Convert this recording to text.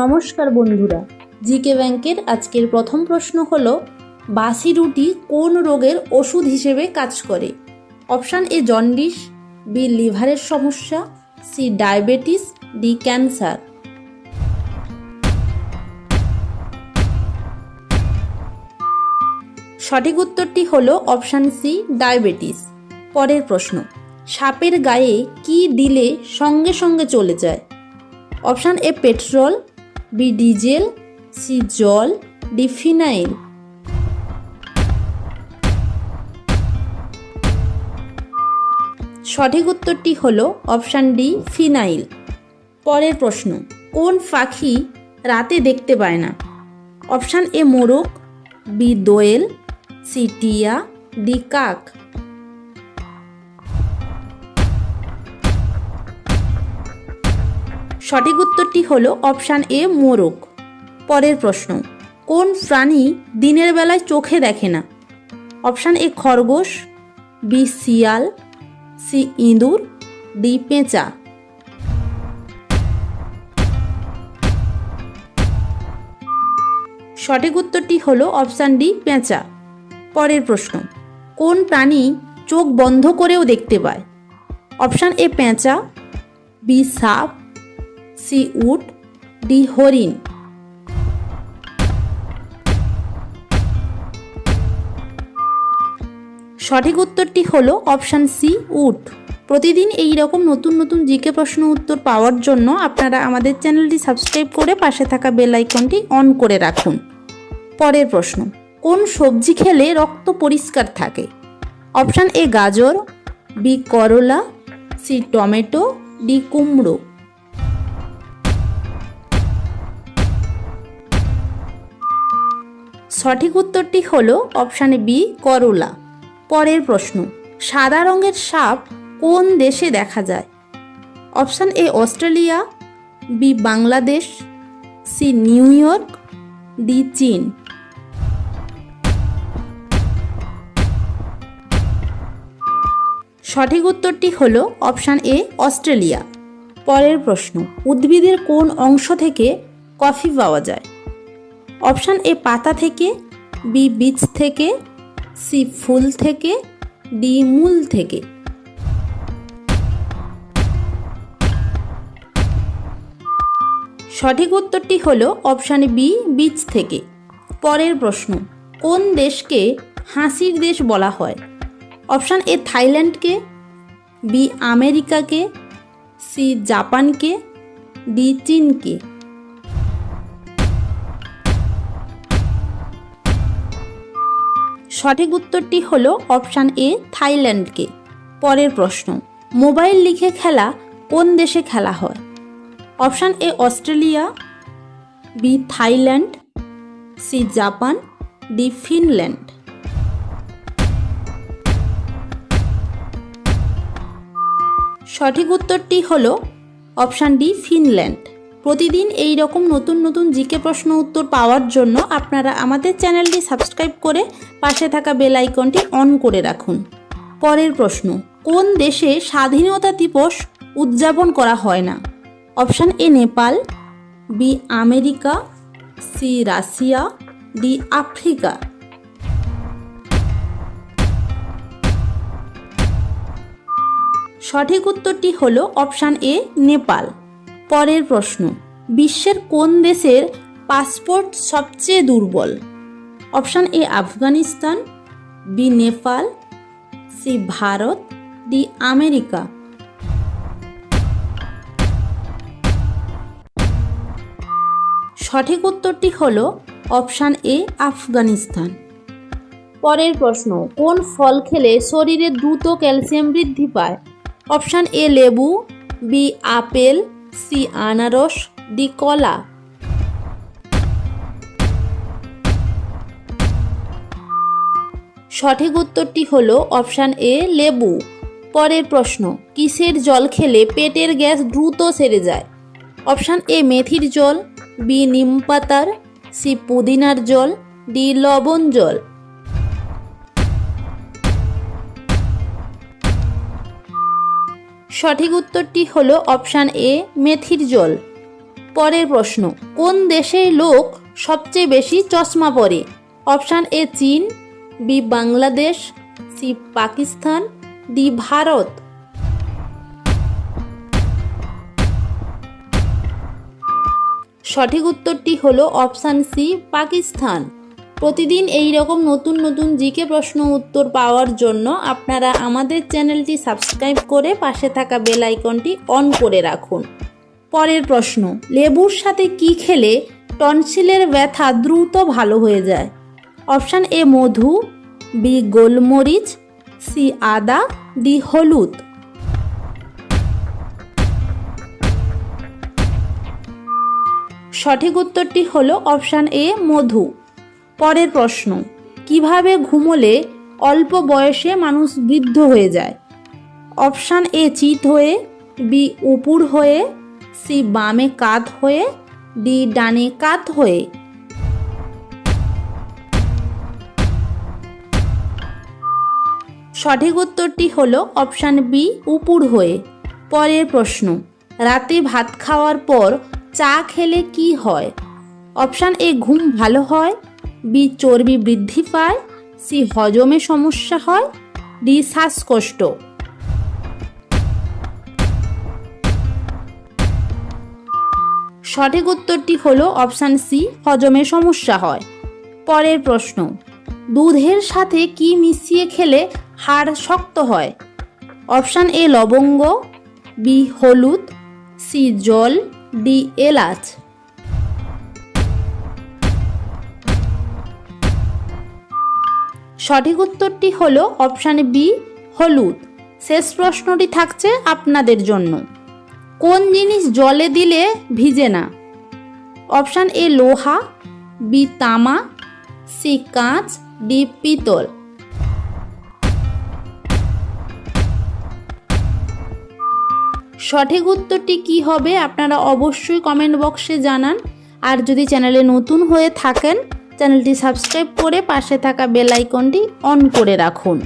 নমস্কার বন্ধুরা, জিকে ব্যাংকের আজকের প্রথম প্রশ্ন হল, বাসি রুটি কোন রোগের ওষুধ হিসেবে কাজ করে? অপশান এ জন্ডিস, বি লিভারের সমস্যা, সি ডায়াবেটিস, ডি ক্যান্সার। সঠিক উত্তরটি হল অপশান সি ডায়াবেটিস। পরের প্রশ্ন, সাপের গায়ে কি দিলে সঙ্গে সঙ্গে চলে যায়? Option A petrol B diesel, C জল, ডি ফিনাইল। সঠিক উত্তরটি হল অপশান ডি, ফিনাইল। পরের প্রশ্ন, কোন পাখি রাতে দেখতে পায় না? অপশান এ মোরগ, বি দোয়েল, সি টিয়া, ডি কাক। সঠিক উত্তরটি হলো অপশান এ, মোরগ। পরের প্রশ্ন, কোন প্রাণী দিনের বেলায় চোখে দেখে না? অপশান এ, খরগোশ, বি, শিয়াল, সি, ইঁদুর, ডি, পেঁচা। সঠিক উত্তরটি হলো অপশান ডি, পেঁচা। পরের প্রশ্ন, কোন প্রাণী চোখ বন্ধ করেও দেখতে পায়? অপশান এ, পেঁচা, বি, সাপ সি উট ডি হরিণ। সঠিক উত্তরটি হলো অপশান সি উট প্রতিদিন এই রকম নতুন নতুন জিকে প্রশ্ন উত্তর পাওয়ার জন্য আপনারা আমাদের চ্যানেলটি সাবস্ক্রাইব করে পাশে থাকা বেল আইকনটি অন করে রাখুন। পরের প্রশ্ন, কোন সবজি খেলে রক্ত পরিষ্কার থাকে? অপশান এ গাজর, বি করলা, সি টমেটো, ডি কুমড়ো। সঠিক উত্তরটি হল অপশানে বি করলা। পরের প্রশ্ন, সাদা রঙের সাপ কোন দেশে দেখা যায়? Option A Australia B Bangladesh C New York D চীন। সঠিক উত্তরটি হল অপশান এ অস্ট্রেলিয়া। পরের প্রশ্ন, উদ্ভিদের কোন অংশ থেকে কফি পাওয়া যায়? অপশান এ পাতা থেকে, বি বীজ থেকে, সি ফুল থেকে, ডি মূল থেকে। সঠিক উত্তরটি হল অপশান বি, বীজ থেকে। পরের প্রশ্ন, কোন দেশকে হাসির দেশ বলা হয়? অপশান এ থাইল্যান্ডকে, বি আমেরিকাকে, সি জাপানকে, ডি চীনকে। সঠিক উত্তরটি হল অপশান এ, থাইল্যান্ডকে। পরের প্রশ্ন, মোবাইল লিখে খেলা কোন দেশে খেলা হয়? Option A, Australia, B, Thailand, C, Japan, D, Finland. সঠিক উত্তরটি হল অপশান ডি, ফিনল্যান্ড। প্রতিদিন এই রকম নতুন নতুন জিকে প্রশ্ন উত্তর পাওয়ার জন্য আপনারা আমাদের চ্যানেলটি সাবস্ক্রাইব করে পাশে থাকা বেল আইকনটি অন করে রাখুন। পরের প্রশ্ন, কোন দেশে স্বাধীনতা দিবস উদযাপন করা হয় না? Option A, Nepal, B, America, C, Russia, D, Africa. সঠিক উত্তরটি হল অপশান এ, নেপাল। পরের প্রশ্ন। বিশ্বের কোন দেশের পাসপোর্ট সবচেয়ে দুর্বল? Option A Afghanistan, B Nepal, C Bharat, D America. সঠিক উত্তরটি হল অপশান এ আফগানিস্তান। পরের প্রশ্ন, কোন ফল খেলে শরীরে দ্রুত ক্যালসিয়াম বৃদ্ধি পায়? অপশান এ লেবু, বি আপেল সি আনারস, ডি কলা। সঠিক উত্তরটি হল অপশান এ, লেবু। পরের প্রশ্ন, কিসের জল খেলে পেটের গ্যাস দ্রুত সেরে যায়? অপশান এ, মেথির জল, বি, নিম পাতার, সি, পুদিনার জল, ডি, লবণ জল। সঠিক উত্তরটি হল অপশান এ, মেথির জল। পরের প্রশ্ন, কোন দেশের লোক সবচেয়ে বেশি চশমা পরে? অপশান এ, চীন, B, Bangladesh, C, Pakistan, D, Bharat. সঠিক উত্তরটি হলো অপশান সি, পাকিস্তান। প্রতিদিন এই রকম নতুন নতুন জিকে প্রশ্ন উত্তর পাওয়ার জন্য আপনারা আমাদের চ্যানেলটি সাবস্ক্রাইব করে পাশে থাকা বেল আইকনটি অন করে রাখুন। পরের প্রশ্ন, লেবুর সাথে কি খেলে টনসিলের ব্যথা দ্রুত ভালো হয়ে যায়? অপশান এ, মধু, বি, গোলমরিচ, সি, আদা, ডি, হলুদ। সঠিক উত্তরটি হলো অপশান এ, মধু। পরের প্রশ্ন, কীভাবে ঘুমোলে অল্প বয়সে মানুষ বৃদ্ধ হয়ে যায়? অপশান এ, চিত হয়ে, বি উপুর হয়ে, সি, বামে কাত হয়ে, ডি, ডানে কাত হয়ে। সঠিক উত্তরটি হলো অপশান বি উপুর হয়ে। পরের প্রশ্ন, রাতে ভাত খাওয়ার পর চা খেলে কি হয়? অপশান এ, ঘুম ভালো হয় বি চর্বি বৃদ্ধি পায়, সি হজমে সমস্যা হয়, ডি শ্বাসকষ্ট। সঠিক উত্তরটি হলো অপশান সি, হজমে সমস্যা হয়। পরের প্রশ্ন, দুধের সাথে কি মিশিয়ে খেলে হাড় শক্ত হয়? অপশান এ লবঙ্গ, বি হলুদ, সি জল, ডি এলাচ। সঠিক উত্তরটি হল অপশান বি, হলুদ। শেষ প্রশ্নটি থাকছে আপনাদের জন্য। কোন জিনিস জলে দিলে ভিজে না? অপশান এ, লোহা, বি, তামা, সি, কাঁচ, ডি, পিতল। সঠিক উত্তরটি কি হবে আপনারা অবশ্যই কমেন্ট বক্সে জানান। আর যদি চ্যানেলে নতুন হয়ে থাকেন চ্যানেলটি সাবস্ক্রাইব করে পাশে থাকা বেল আইকনটি অন করে রাখুন।